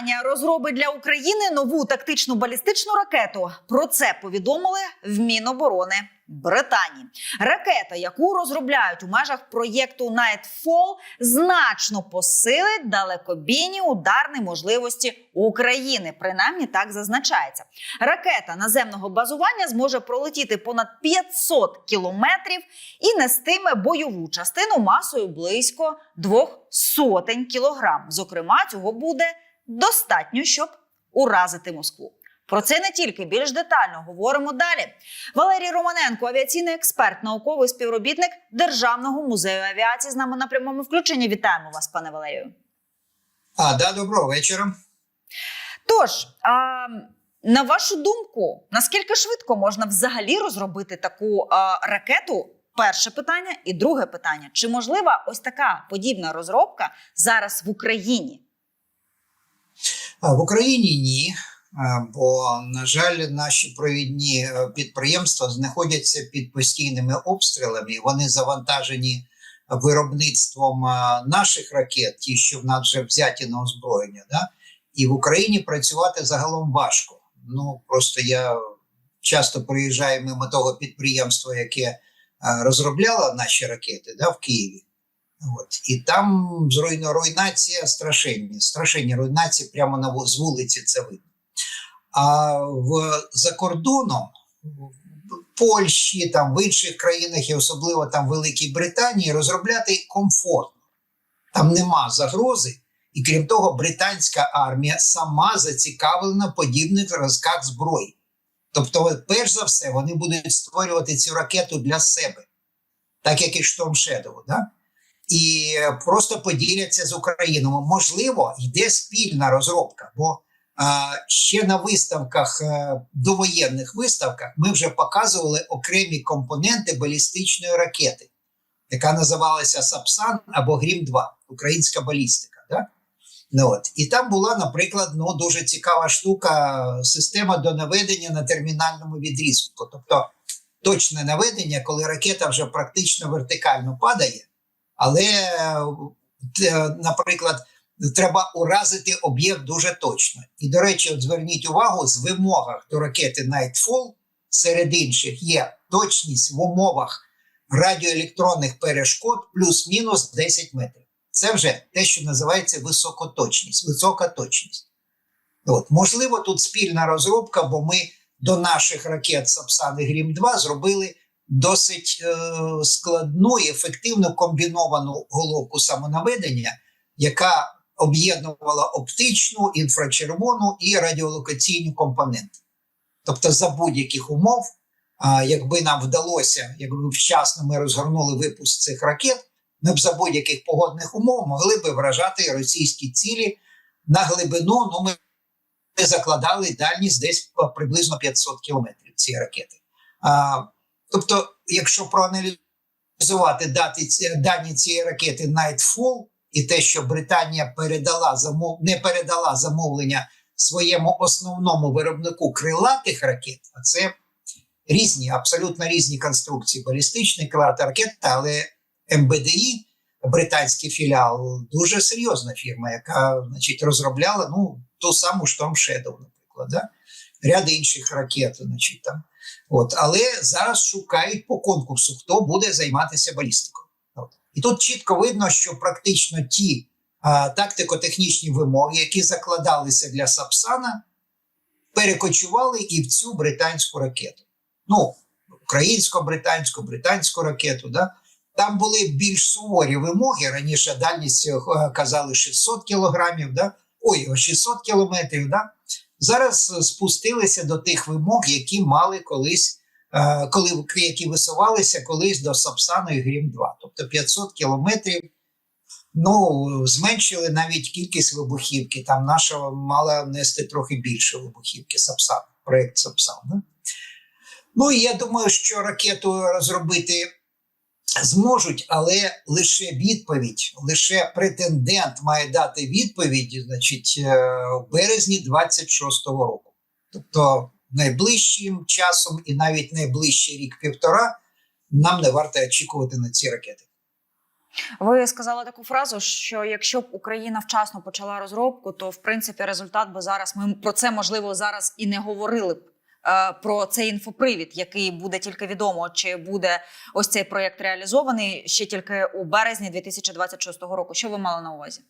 Британія розробить для України нову тактичну балістичну ракету. Про це повідомили в Міноборони Британії. Ракета, яку розробляють у межах проєкту Nightfall, значно посилить далекобійні ударні можливості України. Принаймні так зазначається. Ракета наземного базування зможе пролетіти понад 500 кілометрів і нестиме бойову частину масою близько двох сотень кілограм. Зокрема, цього буде достатньо, щоб уразити Москву. Про це не тільки більш детально говоримо далі. Валерій Романенко, авіаційний експерт, науковий співробітник Державного музею авіації. З нами на прямому включенні. Вітаємо вас, пане Валерію. А, да, доброго вечора. Тож, а, на вашу думку, наскільки швидко можна взагалі розробити таку а, ракету? Перше питання, і друге питання: чи можлива ось така подібна розробка зараз в Україні? В Україні ні. Бо, на жаль, наші провідні е, підприємства знаходяться під постійними обстрілами. Вони завантажені виробництвом наших ракет, ті, що в нас вже взяті на озброєння. Да? І в Україні працювати загалом важко. Ну просто я часто приїжджаю мимо того підприємства, яке розробляло наші ракети да, в Києві. От. І там зруйно- руйнація страшенні, страшенні руйнації прямо на з вулиці це видно. А в, за кордоном, в Польщі, там, в інших країнах, і особливо там в Великій Британії, розробляти комфортно. Там нема загрози, і крім того, британська армія сама зацікавлена в подібних зразках зброї. Тобто, перш за все, вони будуть створювати цю ракету для себе, так як і Storm Shadow, да? І просто поділяться з Україною. Можливо, йде спільна розробка, бо ще на виставках, е, довоєнних виставках, ми вже показували окремі компоненти балістичної ракети, яка називалася Сапсан або Грім 2 українська балістика. Да? Ну, от. І там була, наприклад, ну, дуже цікава штука, система до наведення на термінальному відрізку. Тобто точне наведення, коли ракета вже практично вертикально падає, але, е, наприклад, треба уразити об'єкт дуже точно. І, до речі, от зверніть увагу, з вимогах до ракети Nightfall серед інших є точність в умовах радіоелектронних перешкод плюс-мінус 10 метрів. Це вже те, що називається високоточність, висока точність. От. Можливо, тут спільна розробка, бо ми до наших ракет Сапсан і Грім 2 зробили досить е, складну і ефективну комбіновану головку самонаведення, яка об'єднувала оптичну, інфрачервону і радіолокаційні компоненти. Тобто, за будь-яких умов, а, якби нам вдалося, якби вчасно ми розгорнули випуск цих ракет, ми б за будь-яких погодних умов могли б вражати російські цілі на глибину. Ну, ми закладали дальність десь приблизно 500 кілометрів ці ракети. Тобто, якщо проаналізувати дати, дані цієї ракети Nightfall і те, що Британія передала замов... не передала замовлення своєму основному виробнику крилатих ракет, а це різні, абсолютно різні конструкції, балістичні крилата ракета, але МБДІ, британський філіал, дуже серйозна фірма, яка значить, розробляла ну, ту саму Storm Shadow, наприклад, да? ряд інших ракет. Значить, там. От. Але зараз шукають по конкурсу, хто буде займатися балістикою. От. І тут чітко видно, що практично ті а, тактико-технічні вимоги, які закладалися для Сапсана, перекочували і в цю британську ракету. Ну, українсько-британську, британську ракету. Да? Там були більш суворі вимоги. Раніше дальність е, казали 600 кілограмів, да? ой, 600 кілометрів. Да? Зараз е, спустилися до тих вимог, які мали колись, е, коли які висувалися колись до Сапсану і Грім 2. Тобто 500 кілометрів. Ну, зменшили навіть кількість вибухівки. Там наша мала нести трохи більше вибухівки Сапсан, проєкт Сапсан. Ну і я думаю, що ракету розробити зможуть, але лише відповідь, лише претендент має дати відповідь, значить, е, в березні 26-го року. Тобто найближчим часом і навіть найближчий рік-півтора нам не варто очікувати на ці ракети. Ви сказали таку фразу, що якщо б Україна вчасно почала розробку, то в принципі результат би зараз ми про це можливо зараз і не говорили б. Е, Про цей інфопривід, який буде тільки відомо, чи буде ось цей проєкт реалізований ще тільки у березні 2026 року. Що ви мали на увазі?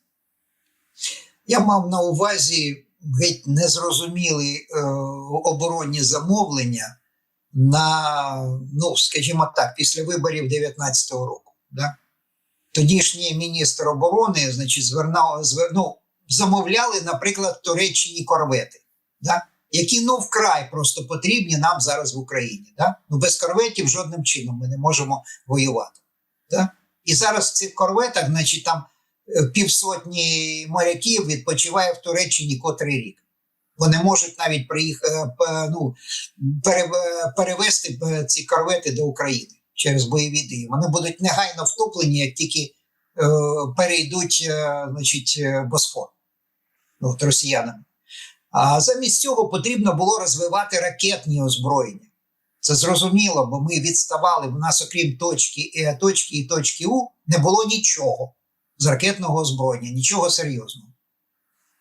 Я мав на увазі геть незрозумілі е, оборонні замовлення на, ну, скажімо так, після виборів 19-го року. Да? Тодішній міністр оборони, значить, звернав, звер, ну, замовляли, наприклад, Туреччині корвети, да? Які ну вкрай просто потрібні нам зараз в Україні. Да? Ну, без корветів жодним чином ми не можемо воювати. Да? І зараз в цих корветах, значить, там е, півсотні моряків відпочиває в Туреччині котрий рік. Вони можуть навіть приїхати, ну, перевести е, ці корвети до України через бойові дії. Вони будуть негайно втоплені, як тільки е, перейдуть е, значить, е, Босфор ну, от, росіянами. А замість цього потрібно було розвивати ракетні озброєння. Це зрозуміло, бо ми відставали. В нас, окрім точки, точки і точки У, не було нічого з ракетного озброєння, нічого серйозного.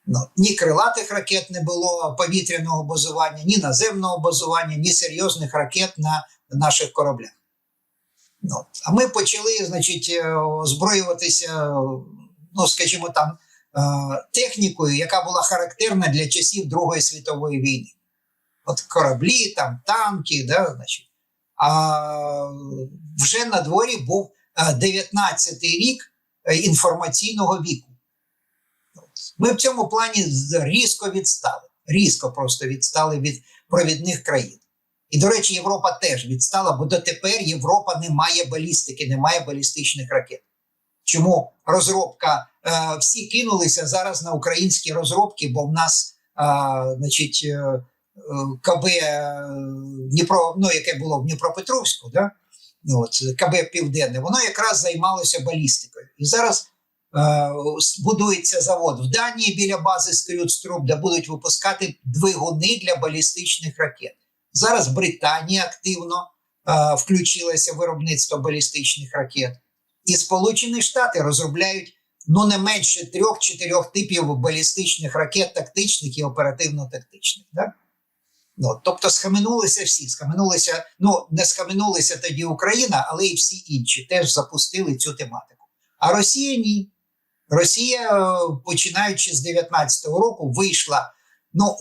Ну, ні крилатих ракет не було повітряного базування, ні наземного базування, ні серйозних ракет на наших кораблях. Ну, а ми почали, значить, е, озброюватися, ну, скажімо там, технікою, яка була характерна для часів Другої світової війни. От кораблі, там, танки, да, значить. А вже на дворі був 19-й рік е, інформаційного віку. Ми в цьому плані різко відстали. Різко просто відстали від провідних країн. І, до речі, Європа теж відстала, бо дотепер Європа не має балістики, не має балістичних ракет. Чому розробка? Е, всі кинулися зараз на українські розробки, бо в нас, е, значить, е, КБ Дніпро, ну, яке було в Дніпропетровську, да? ну, от, КБ Південне, воно якраз займалося балістикою. І зараз е, будується завод в Данії біля бази Скрюдструб, де будуть випускати двигуни для балістичних ракет. Зараз Британія активно е, включилася в виробництво балістичних ракет, і Сполучені Штати розробляють ну не менше трьох-чотирьох типів балістичних ракет, тактичних і оперативно-тактичних. Да? Ну, тобто схаменулися всі. Схаменулися, ну не схаменулися тоді Україна, але і всі інші теж запустили цю тематику. А Росія ні. Росія, е, починаючи з 19-го року, вийшла. Ну,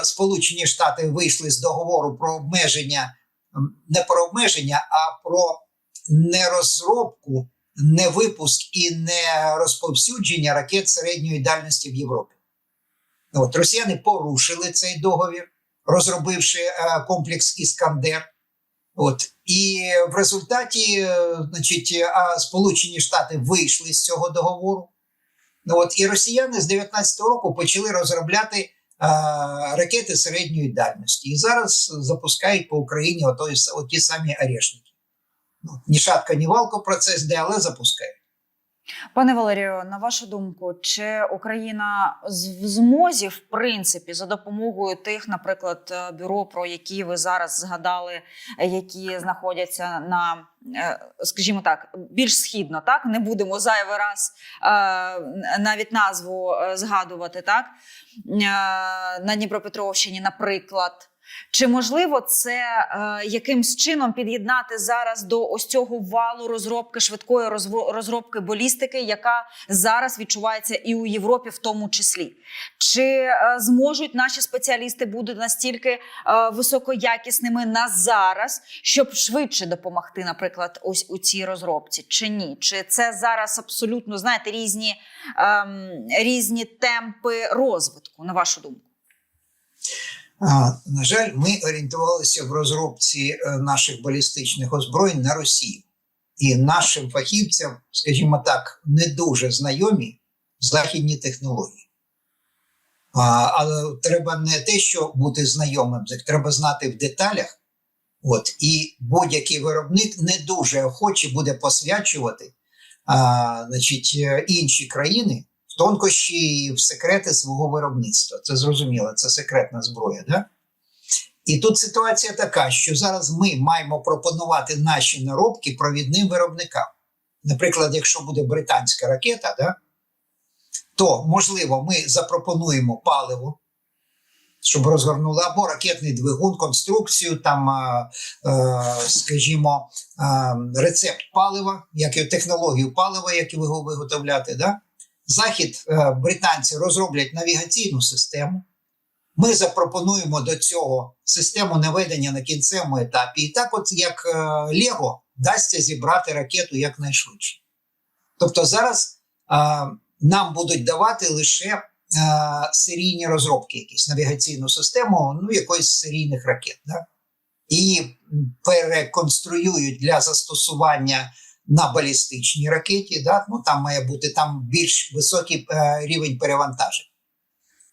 е, Сполучені Штати вийшли з договору про обмеження, не про обмеження, а про нерозробку, не випуск і не розповсюдження ракет середньої дальності в Європі. От Росіяни порушили цей договір, розробивши е, комплекс Іскандер. От і в результаті, е, значить, е, а Сполучені Штати вийшли з цього договору. Ну от і росіяни з 19-го року почали розробляти а, ракети середньої дальності. І зараз запускають по Україні отой, оті самі орешники. Ну, ні шатка, ні валко процес де, але запускають. Пане Валерію, на вашу думку, чи Україна в змозі, в принципі, за допомогою тих, наприклад, е, бюро, про які ви зараз згадали, е, які знаходяться на, е, скажімо так, більш східно, так не будемо зайвий раз навіть назву згадувати, так на Дніпропетровщині, наприклад. Чи можливо це е, якимсь чином під'єднати зараз до ось цього валу розробки швидкої розробки балістики, яка зараз відчувається і у Європі, в тому числі? Чи е, зможуть наші спеціалісти бути настільки е, високоякісними на зараз, щоб швидше допомогти, наприклад, ось у цій розробці? Чи ні? Чи це зараз абсолютно знаєте різні, ем, різні темпи розвитку, на вашу думку? На жаль, ми орієнтувалися в розробці е, наших балістичних озброєнь на Росію. І нашим фахівцям, скажімо так, не дуже знайомі західні технології. Але треба не те, що бути знайомим, треба знати в деталях. От, і будь-який виробник не дуже охоче буде посвячувати а, значить, е, інші країни тонкощі і в секрети свого виробництва. Це зрозуміло, це секретна зброя. Да? І тут ситуація така, що зараз ми маємо пропонувати наші наробки провідним виробникам. наприклад, якщо буде британська ракета, да, то можливо ми запропонуємо паливо, щоб розгорнули або ракетний двигун, конструкцію, там, е, скажімо, а, рецепт палива, як технологію палива, як його виготовляти. Да? Захід е, британці розроблять навігаційну систему. Ми запропонуємо до цього систему наведення на кінцевому етапі. І так, от як е, Лего, дасться зібрати ракету якнайшвидше. Тобто зараз е, нам будуть давати лише е, серійні розробки, якісь навігаційну систему, ну якоїсь серійних ракет. Да? І переконструюють для застосування на балістичній ракеті. Да? Ну, там має бути там більш високий е, рівень перевантажень.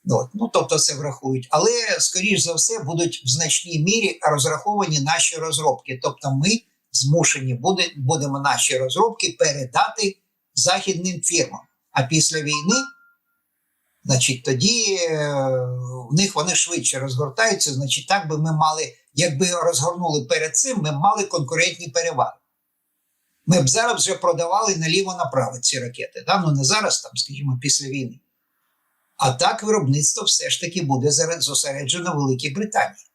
От, ну, тобто це врахують. Але, скоріш за все, будуть в значній мірі розраховані наші розробки. Тобто, ми змушені буде, будемо наші розробки передати західним фірмам. А після війни, значить, тоді е, в них вони швидше розгортаються. Значить, так би ми мали, якби розгорнули перед цим, ми мали конкурентні переваги. Ми б зараз вже продавали наліво-направо ці ракети. Да? Ну не зараз, там, скажімо, після війни. А так виробництво все ж таки буде зосереджено в Великій Британії.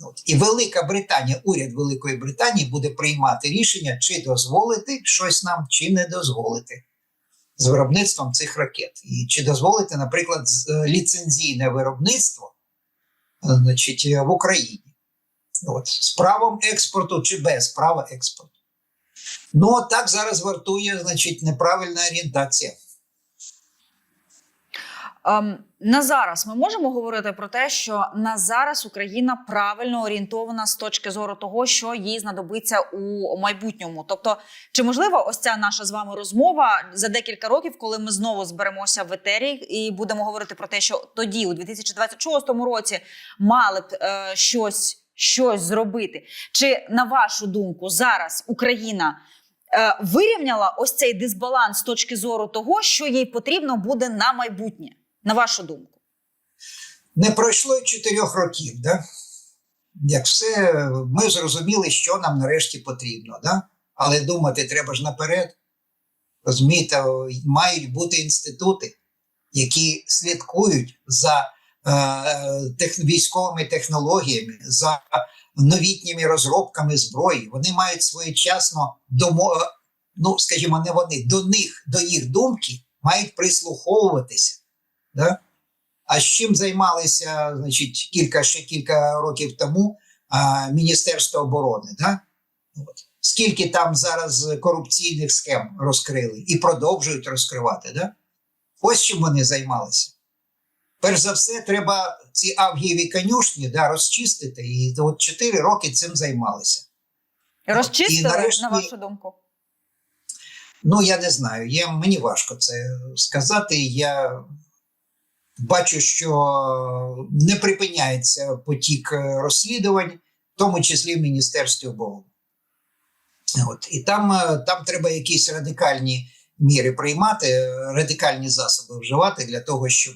От. І Велика Британія, уряд Великої Британії буде приймати рішення, чи дозволити щось нам, чи не дозволити з виробництвом цих ракет. І чи дозволити, наприклад, е, ліцензійне виробництво е, значить, в Україні. От. З правом експорту чи без права експорту. Ну, так зараз вартує, значить, неправильна орієнтація. Ем, на зараз ми можемо говорити про те, що на зараз Україна правильно орієнтована з точки зору того, що їй знадобиться у майбутньому. Тобто, чи можливо ось ця наша з вами розмова за декілька років, коли ми знову зберемося в етері і будемо говорити про те, що тоді, у 2026 році, мали б е, щось, щось зробити? Чи на вашу думку зараз Україна? е, Вирівняла ось цей дисбаланс з точки зору того, що їй потрібно буде на майбутнє, на вашу думку. Не пройшло й чотирьох років, да? як все, ми зрозуміли, що нам нарешті потрібно. Да? Але думати треба ж наперед. Розумієте, мають бути інститути, які слідкують за військовими технологіями, за новітніми розробками зброї. Вони мають своєчасно домо, е, ну, скажімо, не вони, до них, до їх думки мають прислуховуватися. Да? А з чим займалися, значить, кілька ще кілька років тому а, Міністерство оборони? Да? От. Скільки там зараз корупційних схем розкрили і продовжують розкривати? Да? Ось чим вони займалися. Перш за все, треба ці авгієві конюшні да, розчистити, і от 4 роки цим займалися. Розчистили, нарешті- на вашу думку? Ну, я не знаю. Я, мені важко це сказати. Я бачу, що не припиняється потік е, розслідувань, в тому числі в Міністерстві оборони. От. І там, е, там треба якісь радикальні міри приймати, е, радикальні засоби вживати для того, щоб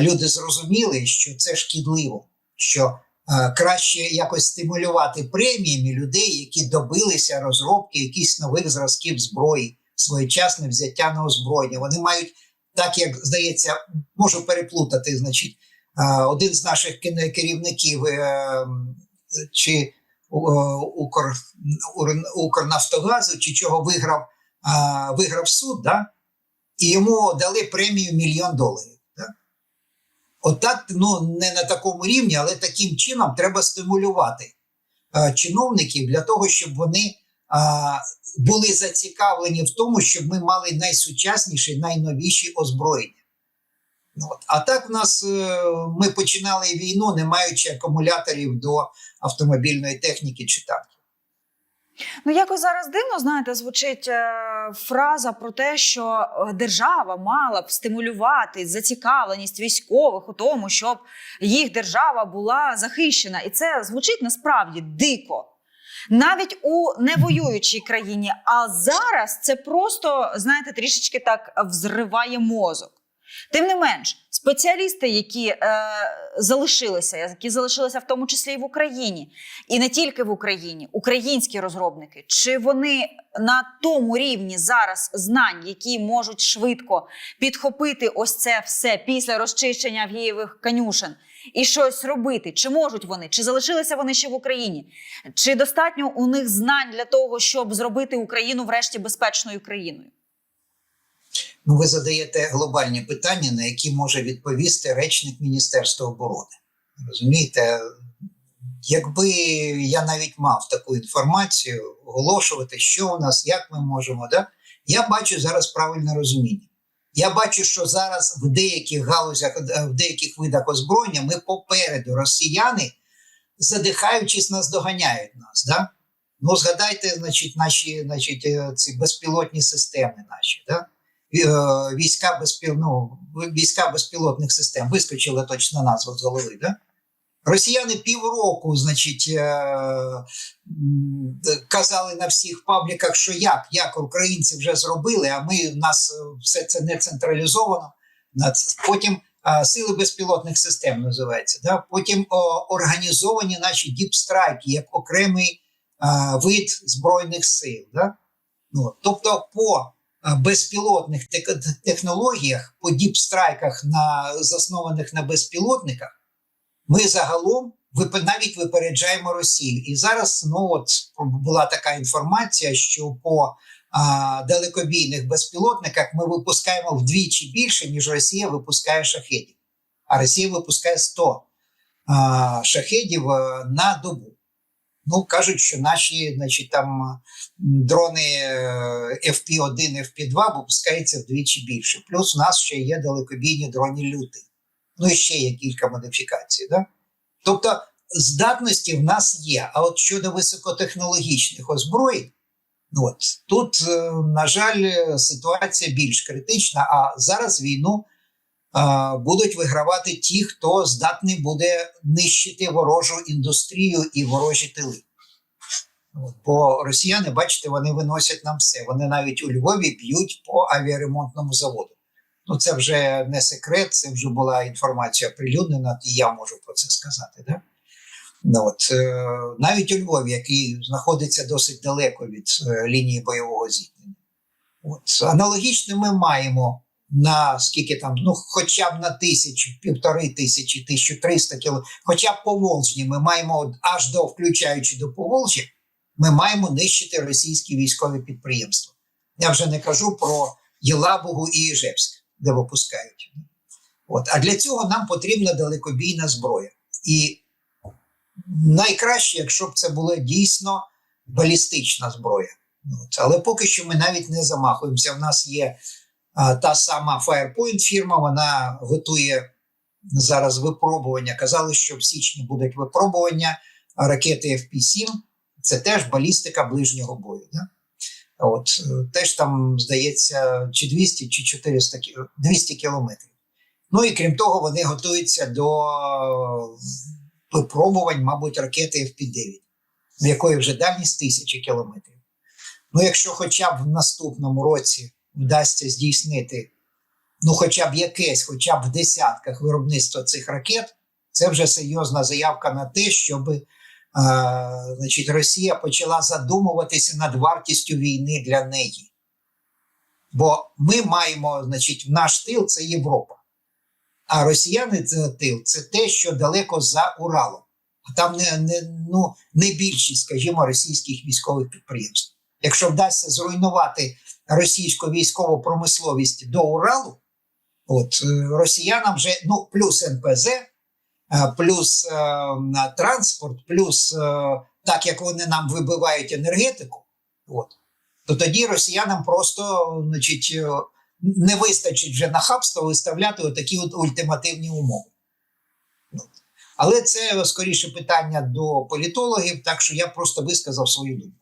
люди зрозуміли, що це шкідливо, що краще якось стимулювати преміями людей, які добилися розробки якихось нових зразків зброї, своєчасне взяття на озброєння. Вони мають, так як здається, можу переплутати, значить, один з наших керівників е, чи е, Укр, Укрнафтогазу, чи чого виграв, виграв суд, да? і йому дали премію мільйон доларів. Отак, ну не на такому рівні, але таким чином треба стимулювати а, чиновників для того, щоб вони а, були зацікавлені в тому, щоб ми мали найсучасніші, найновіші озброєння. Ну, От. А так в нас е, ми починали війну, не маючи акумуляторів до автомобільної техніки чи танків. Ну якось зараз дивно, знаєте, звучить е, фраза про те, що е, держава мала б стимулювати зацікавленість військових у тому, щоб їх держава була захищена, і це звучить насправді дико. Навіть у невоюючій країні. А зараз це просто, знаєте, трішечки так взриває мозок. Тим не менш, спеціалісти, які е, залишилися, які залишилися в тому числі і в Україні, і не тільки в Україні, українські розробники, чи вони на тому рівні зараз знань, які можуть швидко підхопити ось це все після розчищення Авгієвих конюшен і щось робити? Чи можуть вони? Чи залишилися вони ще в Україні? Чи достатньо у них знань для того, щоб зробити Україну врешті безпечною країною? Ну, ви задаєте глобальні питання, на які може відповісти речник Міністерства оборони. Розумієте, якби я навіть мав таку інформацію, оголошувати, що у нас, як ми можемо, да? я бачу зараз правильне розуміння. Я бачу, що зараз в деяких галузях, е, в деяких видах озброєння ми попереду росіяни, задихаючись, нас доганяють нас. Да? Ну, згадайте, значить, наші значить, е, ці безпілотні системи наші. Да? Е, війська, безпіл... ну, війська безпілотних систем. Вискочила точна назва з голови. Да? Росіяни півроку, значить, е, казали на всіх пабліках, що як, як українці вже зробили, а ми в нас е, все це не централізовано. Потім сили безпілотних систем називається. Да? Потім організовані наші діпстрайки як окремий вид збройних сил. Да? Ну, тобто, по безпілотних технологіях, по діпстрайках, на, заснованих на безпілотниках, ми загалом навіть випереджаємо Росію. І зараз ну от була така інформація, що по а, далекобійних безпілотниках ми випускаємо вдвічі більше, ніж Росія випускає шахедів. А Росія випускає 100 а, шахедів е, на добу. Ну, кажуть, що наші, значить, там дрони е, FP1, FP2 випускаються вдвічі більше. Плюс у нас ще є далекобійні дрони лютий. Ну і ще є кілька модифікацій. Да? Тобто здатності в нас є. А от щодо високотехнологічних озброєнь, от тут, е, на жаль, е, ситуація більш критична. А зараз війну е, будуть вигравати ті, хто здатний буде нищити ворожу індустрію і ворожі тили. Бо росіяни, бачите, вони виносять нам все. Вони навіть у Львові б'ють по авіаремонтному заводу. Ну, це вже не секрет, це вже була інформація оприлюднена, і я можу про це сказати. Да? Ну, от, е, навіть у Львові, який знаходиться досить далеко від е, лінії бойового зіткнення. От, аналогічно ми маємо на скільки там, ну, хоча б на тисячу, півтори тисячі, тисячу триста кіло, хоча б по Волжні ми маємо аж до, включаючи до Поволжя, ми маємо нищити російські військові підприємства. Я вже не кажу про Єлабугу і Іжевськ, де випускають. От. А для цього нам потрібна далекобійна зброя. І найкраще, якщо б це була дійсно балістична зброя. От. Але поки що ми навіть не замахуємося. У нас є та сама Firepoint фірма, вона готує зараз випробування. Казали, що в січні будуть випробування ракети FP-7. Це теж балістика ближнього бою. Да? От, е, теж там, здається, чи 200, чи 400 200 кілометрів. Ну і крім того, вони готуються до випробувань, мабуть, ракети FP-9, в якої вже дальність тисячі кілометрів. Ну, якщо хоча б в наступному році вдасться здійснити, ну, хоча б якесь, хоча б в десятках виробництва цих ракет, це вже серйозна заявка на те, щоб е, значить, Росія почала задумуватися над вартістю війни для неї. Бо ми маємо, значить, наш тил це Європа. А росіяни це тил це те, що далеко за Уралом. А там не, не, ну, не більшість, скажімо, російських військових підприємств. Якщо вдасться зруйнувати російську військову промисловість до Уралу, от е, росіянам вже ну, плюс НПЗ, е, плюс е, транспорт, плюс е, так як вони нам вибивають енергетику, от, то тоді росіянам просто значить, е, не вистачить вже нахабства виставляти отакі от ультимативні умови. Але це скоріше питання до політологів, так що я просто висказав свою думку.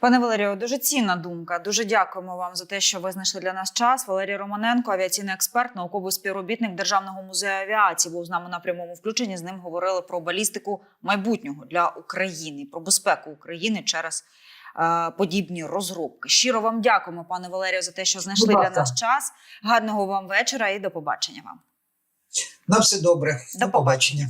Пане Валерію, дуже цінна думка. Дуже дякуємо вам за те, що ви знайшли для нас час. Валерій Романенко, авіаційний експерт, науковий співробітник Державного музею авіації, був з нами на прямому включенні. З ним говорили про балістику майбутнього для України, про безпеку України через е, подібні розробки. Щиро вам дякуємо, пане Валерію, за те, що знайшли для нас час. Гарного вам вечора і до побачення вам. На все добре. До До побачення.